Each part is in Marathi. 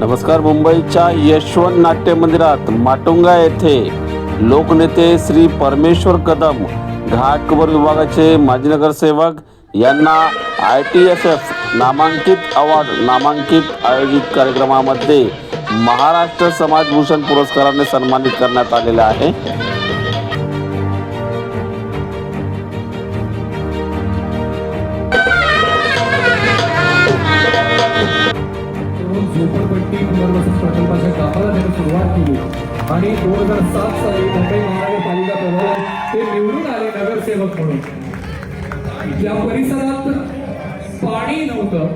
नमस्कार मुंबईच्या यशवंत नाट्य मंदिरात माटुंगा येथे लोकनेते श्री परमेश्वर कदम घाटकोपर विभागाचे माजी नगरसेवक यांना आय टी एस एफ नामांकित अवॉर्ड नामांकित आयोजित कार्यक्रमामध्ये महाराष्ट्र समाजभूषण पुरस्काराने सन्मानित करण्यात आलेले आहे. आणि दोन हजार सात साली मुंबई महानगरपालिका प्रभागात ते निवडून आले नगरसेवक म्हणून. या परिसरात पाणी नव्हतं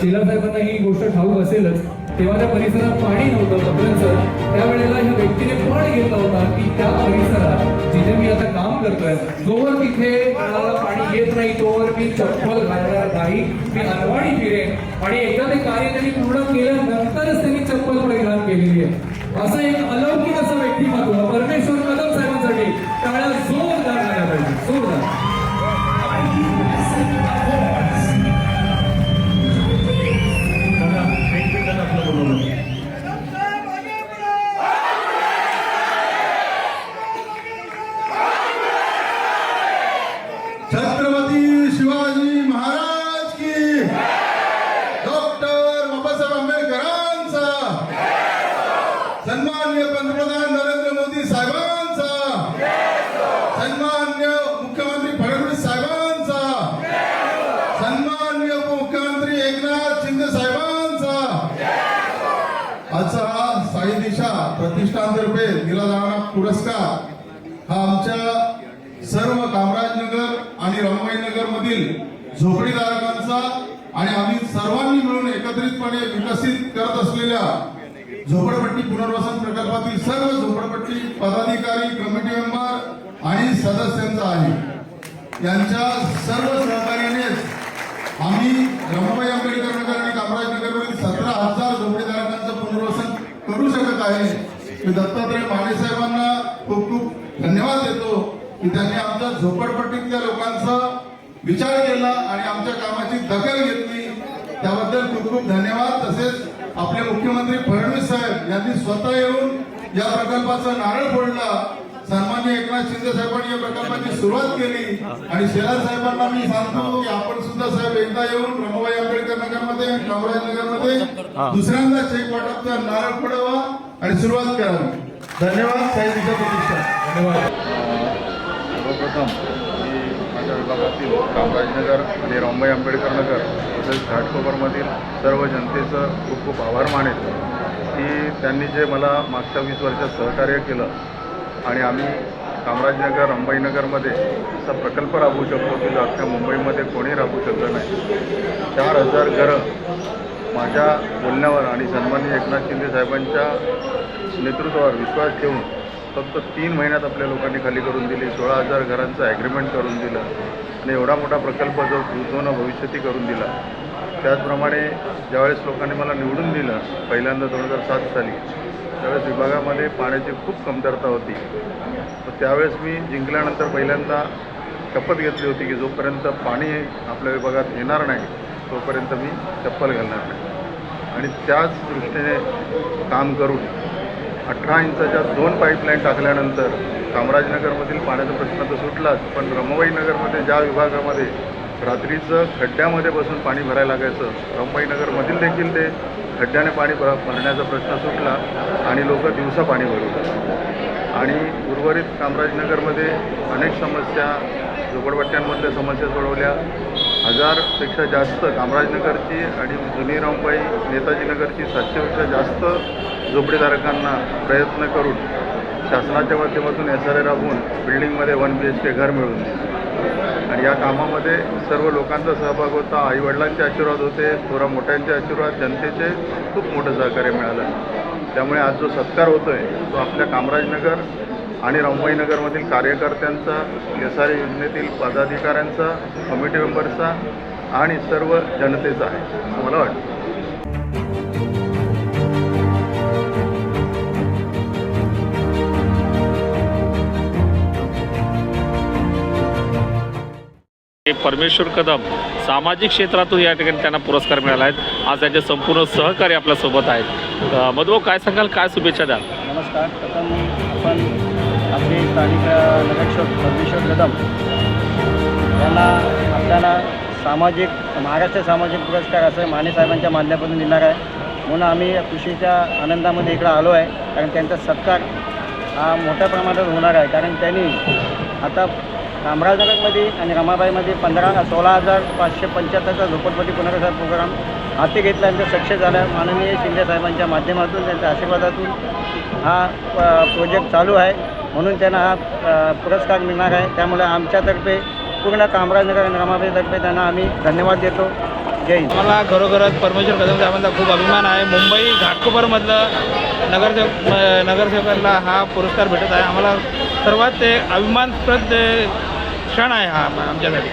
शिलासाहेबांना ही गोष्ट ठाऊक असेलच तेव्हा त्या परिसरात पाणी नव्हतं पत्रांचं त्यावेळेला ह्या व्यक्तीने पण घेतला होता की त्या परिसरात जिथे मी आता काम करतोय जोवर तिथे पाणी येत नाही तोवर मी चप्पल घालणार नाही मी अनवाणी फिरेन. आणि एकदा ते कार्य त्यांनी पूर्ण केल्यानंतरच त्यांनी चप्पल केलेली आहे. असं एक अलौकिक असं व्यक्तिमत्व परमेश्वर कदम साहेबांसाठी टाळ्या जोरदार झाल्या पाहिजे. जोरदार. छत्रपती शिवाजी सन्मान्य मुख्यमंत्री फडणवीस साहेबांचा. सन्मान्य उपमुख्यमंत्री एकनाथ शिंदे साहेबांचा. आजचा हा साई दिशा प्रतिष्ठानतर्फे दिला जाणारा पुरस्कार हा आमच्या सर्व कामराजनगर आणि रमाई मधील झोपडीधारकांचा आणि आम्ही सर्वांनी मिळून एकत्रितपणे विकसित करत असलेल्या झोपडपट्टी पुनर्वसन प्रकल्पातील सर्व झोपडपट्टी पदाधिकारी कमिटी मेंबर आणि सदस्यांचा आहे. यांच्या सर्व सहकार्यानेच आम्ही रमाबाई आंबेडकर नगर आणि कामराज नगरमधील सतरा हजार झोपडीधारकांचं पुनर्वसन करू शकत आहे. मी दत्तात्रय माने साहेबांना खूप खूप धन्यवाद देतो की त्यांनी आमच्या झोपडपट्टीतल्या लोकांचा विचार केला आणि आमच्या कामाची दखल घेतली. त्याबद्दल खूप खूप धन्यवाद. तसेच आपले मुख्यमंत्री फडणवीस साहेब यांनी स्वतः येऊन या प्रकल्पाचा नारळ फोडला. सन्मान्य एकनाथ शिंदे साहेबांनी या प्रकल्पाची सुरुवात केली. आणि शेलार साहेबांना मी सांगतो की आपण सुद्धा साहेब एकदा येऊन रमाबाई आंबेडकर नगरमध्ये कामराज नगरमध्ये दुसऱ्यांदा चेक वाटपचा नारळ फोडावा आणि सुरुवात करावी. धन्यवाद. दिशा प्रतिष्ठा. धन्यवाद. सर्वप्रथम मी माझ्या विभागातील कामराजनगर आणि रामबाई आंबेडकर नगर तसेच घाटकोपरमधील सर्व जनतेचं खूप खूप आभार मानेल की त्यांनी जे मला मागच्या वीस वर्षात सहकार्य केलं आणि आम्ही कामराजनगर अंबाईनगरमध्ये असा प्रकल्प राबवू शकतो की जो अख्ख्या मुंबईमध्ये कोणी राबवू शकलं नाही. चार हजार घरं माझ्या बोलण्यावर आणि सन्माननीय एकनाथ शिंदे साहेबांच्या नेतृत्वावर विश्वास ठेवून फक्त तीन महिन्यात आपल्या लोकांनी खाली करून दिली सोळा हजार घरांचं ॲग्रीमेंट करून दिलं आणि एवढा मोठा प्रकल्प जो उद्भवणं भविष्यती करून दिला. त्याचप्रमाणे ज्यावेळेस लोकांनी मला निवडून दिलं पहिल्यांदा दोन हजार सात साली त्यावेळेस विभागामध्ये पाण्याची खूप कमतरता होती. तर त्यावेळेस मी जिंकल्यानंतर पहिल्यांदा शपथ घेतली होती की जोपर्यंत पाणी आपल्या विभागात येणार नाही तोपर्यंत मी चप्पल घालणार नाही. आणि त्याच दृष्टीने काम करून अठरा इंचाच्या दोन पाईपलाईन टाकल्यानंतर कामराजनगरमधील पाण्याचा प्रश्न तर सुटलाच पण रमाबाई नगरमध्ये ज्या विभागामध्ये रात्रीचं खड्ड्यामध्ये बसून पाणी भरायला लागायचं रमाबाई नगरमधील देखील ते खड्ड्याने पाणी भरण्याचा प्रश्न सुटला आणि लोक दिवसा पाणी भरवतात आणि उर्वरित कामराजनगरमध्ये अनेक समस्या झोपडपट्ट्यांमधल्या समस्या सोडवल्या. हजारपेक्षा जास्त कामराजनगरची आणि जुनी रामबाई नेताजीनगरची सातशेपेक्षा जास्त झोपडीधारकांना प्रयत्न करून शासनाच्या माध्यमातून एस आर ए राबवून बिल्डिंगमध्ये वन बी एच के घर मिळवून दिलं. आणि या कामामध्ये सर्व लोकांचा सहभाग होता आईवडिलांचे आशीर्वाद होते थोडा मोठ्यांचे आशीर्वाद जनतेचे खूप मोठं सहकार्य मिळालं. त्यामुळे आज जो सत्कार होतो आहे तो आपल्या कामराजनगर आणि रंबाईनगरमधील कार्यकर्त्यांचा एस आर योजनेतील पदाधिकाऱ्यांचा कमिटी मेंबर्सचा आणि सर्व जनतेचा आहे. असं मला वाटतं. परमेश्वर कदम सामाजिक क्षेत्रातून या ठिकाणी त्यांना पुरस्कार मिळाला आहे. आज त्यांचे संपूर्ण सहकारी आपल्यासोबत आहेत. अ, मधुभाऊ काय सांगाल? काय शुभेच्छा द्याल? नमस्कार. प्रथम आपण आपले स्थानिक नगरसेवक परमेश्वर कदम यांना आपल्याला सामाजिक महाराष्ट्र सामाजिक पुरस्कार असं माने साहेबांच्या माध्यमातून देणार आहे. म्हणून आम्ही खुशीच्या आनंदामध्ये इकडं आलो आहे. कारण त्यांचा सत्कार हा मोठ्या प्रमाणात होणार आहे. कारण त्यांनी आता रामराजनगरमध्ये आणि रमाबाईमध्ये पंधरा सोळा हजार पाचशे पंच्याहत्तरचा झोपडपट्टी पुनर्वसन प्रोग्राम हाती घेतल्यानंतर सक्सेस झाला. माननीय शिंदेसाहेबांच्या माध्यमातून त्यांच्या आशीर्वादातून हा प- प्रोजेक्ट चालू आहे. म्हणून त्यांना हा पुरस्कार मिळणार आहे. त्यामुळे आमच्यातर्फे पूर्ण कामराजनगर आणि रमाबाईतर्फे त्यांना आम्ही धन्यवाद देतो. जय मला खरोखरच परमेश्वर कदम साहेबांचा खूप अभिमान आहे. मुंबई घाटकोपरमधलं नगरसेवक नगरसेवकांना हा पुरस्कार भेटत आहे. आम्हाला सर्वात ते अभिमानप्रद क्षण आहे हा आमच्यासाठी